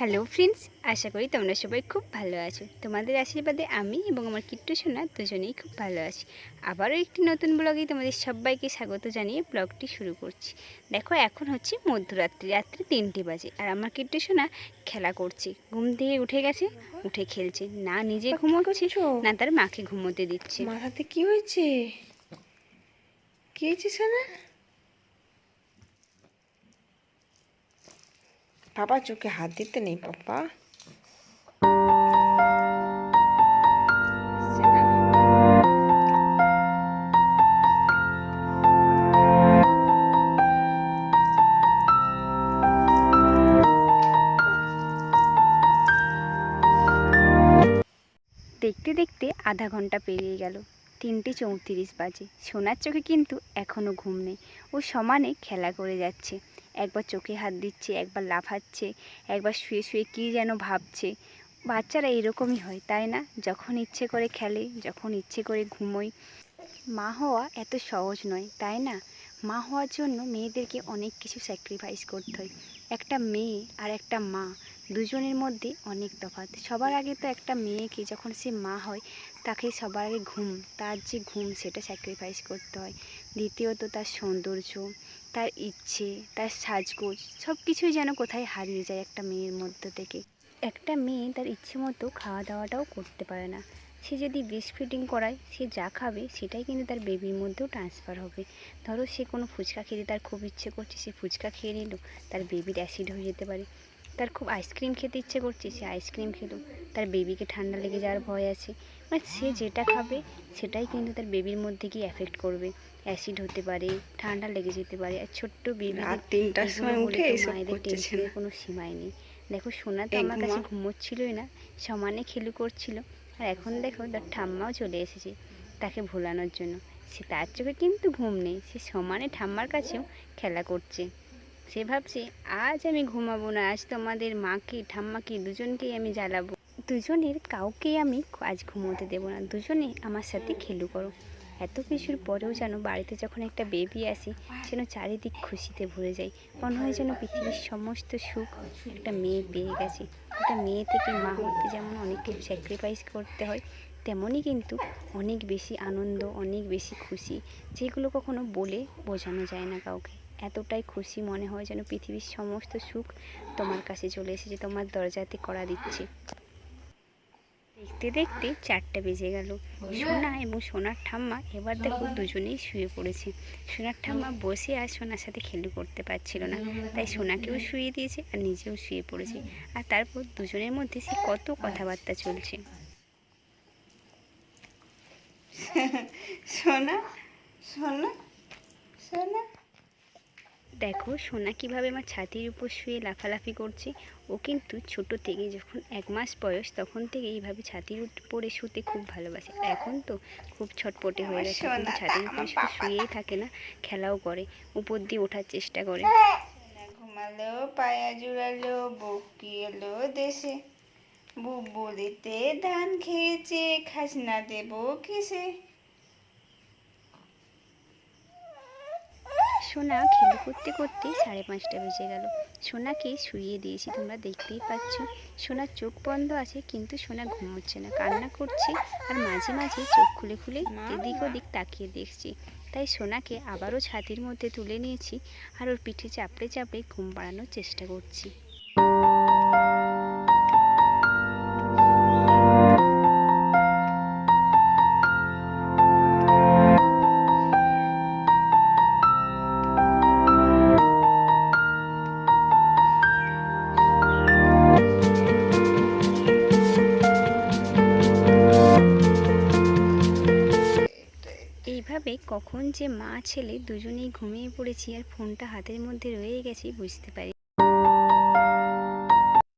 Hello friends আশা করি তোমরা সবাই খুব ভালো আছো। তোমাদের আশীর্বাদে আমি এবং আমার কিট্টু সোনা দুজনেই খুব ভালো আছি। আবারও একটি নতুন ব্লগে তোমাদের সবাইকে স্বাগত জানিয়ে ব্লগটি শুরু করছি। দেখো এখন হচ্ছে মধ্যরাত্রি রাত্রি তিনটে বাজে আর আমার কিট্টু সোনা খেলা করছে। ঘুম থেকে উঠে গেছে উঠে খেলছে। না নিজে ঘুমোচ্ছে না তার মাকে ঘুমোতে দিচ্ছে। মাথাতে কি হয়েছে? কি হয়েছে সোনা? বাবা চোখে হাত দিতে নেই পাপা দেখতে দেখতে আধা ঘণ্টা পেরিয়ে গেল। তিনটে চৌত্রিশ বাজে। সোনার চোখে কিন্তু এখনও ঘুম নেই। ও সমানে খেলা করে যাচ্ছে। একবার চোখে হাত দিচ্ছে, একবার লাফাচ্ছে, একবার শুয়ে শুয়ে কী যেন ভাবছে। বাচ্চারা এরকমই হয়, তাই না? যখন ইচ্ছে করে খেলে, যখন ইচ্ছে করে ঘুমোয়। মা হওয়া এত সহজ নয়, তাই না? মা হওয়ার জন্য মেয়েদেরকে অনেক কিছু স্যাক্রিফাইস করতে হয়। একটা মেয়ে আর একটা মা, দুজনের মধ্যে অনেক তফাৎ। সবার আগে তো একটা মেয়েকে যখন সে মা হয় তাকে সবার আগে ঘুম, তার যে ঘুম সেটা স্যাক্রিফাইস করতে হয়। দ্বিতীয়ত তার সৌন্দর্য, তার ইচ্ছে, তার সাজগোজ সব কিছুই যেন কোথায় হারিয়ে যায় একটা মেয়ের মধ্যে থেকে। একটা মেয়ে তার ইচ্ছে মতো খাওয়া দাওয়াটাও করতে পারে না। সে যদি ব্রেস্ট ফিডিং করায়, সে যা খাবে সেটাই কিন্তু তার বেবির মধ্যেও ট্রান্সফার হবে। ধরো সে কোনো ফুচকা খেতে তার খুব ইচ্ছে করছে, সে ফুচকা খেয়ে নিল, তার বেবির অ্যাসিড হয়ে যেতে পারে। তার খুব আইসক্রিম খেতে ইচ্ছে করছে সে আইসক্রিম খেলো। তার বেবিকে ঠান্ডা লেগে যাওয়ার ভয় আছে। মানে সে যেটা খাবে সেটাই কিন্তু তার বেবির মধ্যে গিয়ে এফেক্ট করবে। অ্যাসিড হতে পারে ঠান্ডা লেগে যেতে পারে। আর ছোট্ট বেবি রাত তিনটার সময় উঠে মায়েদের ছেলে। কোনো সীমাই নেই। দেখো সোনা তো আমার কাছে ঘুমা। ঘুমোচ্ছিলই না সমানে খেলু করছিল। আর এখন দেখো তার ঠাম্মাও চলে এসেছে তাকে ভোলানোর জন্য। সে তার চোখে কিন্তু ঘুম নেই সে সমানে ঠাম্মার কাছেও খেলা করছে। সে ভাবছে, আজ আমি ঘুমাবো না, আজ তোমাদের মাকে, ঠাম্মাকে দুজনকেই আমি জ্বালাবো। দুজনের কাউকেই আমি আজ ঘুমোতে দেবো না। দুজনে আমার সাথে খেলু করো। এত কিছুর পরেও যেন বাড়িতে যখন একটা বেবি আসে, যেন চারিদিক খুশিতে ভরে যায়। মনে হয় যেন পৃথিবীর সমস্ত সুখ একটা মেয়ে পেয়ে গেছে। একটা মেয়ে থেকে মা হতে যেমন অনেক কিছু স্যাক্রিফাইস করতে হয় তেমনই কিন্তু অনেক বেশি আনন্দ, অনেক বেশি খুশি, যেগুলো কখনো বলে বোঝানো যায় না কাউকে। এতটাই খুশি মনে হয় যেন পৃথিবীর সমস্ত সুখ তোমার কাছে চলে এসেছে, তোমার দরজাতে করা দিচ্ছে। দেখতে দেখতে চারটে বেজে গেল। সোনা এবং সোনার ঠাম্মা এবার দেখো দুজনেই শুয়ে পড়েছে। সোনার ঠাম্মা বসে আর সোনার সাথে খেলু করতে পারছিল না। তাই সোনাকেও শুয়ে দিয়েছে আর নিজেও শুয়ে পড়েছে। আর তারপর দুজনের মধ্যে সে কত কথাবার্তা চলছে। সোনা সোনা সোনা। দেখো সোনা কীভাবে আমার ছাতির উপর শুয়ে লাফালাফি করছে। ও কিন্তু ছোট থেকে যখন এক মাস বয়স তখন থেকে এইভাবে ছাতির উপরে শুতে খুব ভালোবাসে। এখন তো খুব ছটপটে হয়ে গেছে। এখন তো সোনাটা ছাতির উপরে শুধু শুয়েই থাকে না খেলাও করে উপর দিয়ে ওঠার চেষ্টা করে। ঘুমালো পায়া জুড়ালো বকি এলো দেশে। বুবুলিতে ধান খেয়েছে খাজনা দেবো কিসে? সোনা খেলে করতে করতে সাড়ে পাঁচটা বেজে গেল। সোনাকে শুইয়ে দিয়েছি তোমরা দেখতেই পাচ্ছ। সোনার চোখ বন্ধ আছে কিন্তু সোনা ঘুমোচ্ছে না কান্না করছে আর মাঝে মাঝে চোখ খুলে খুলে এদিক ওদিক তাকিয়ে দেখছি। তাই সোনাকে আবারও ছাতির মধ্যে তুলে নিয়েছি আর ওর পিঠে চাপড়ে চাপড়ে ঘুম পাড়ানোর চেষ্টা করছি। এইভাবে কখন যে মা ছেলে দুজনেই ঘুমিয়ে পড়েছি আর ফোনটা হাতের মধ্যে রয়ে গেছি, বুঝতে পারি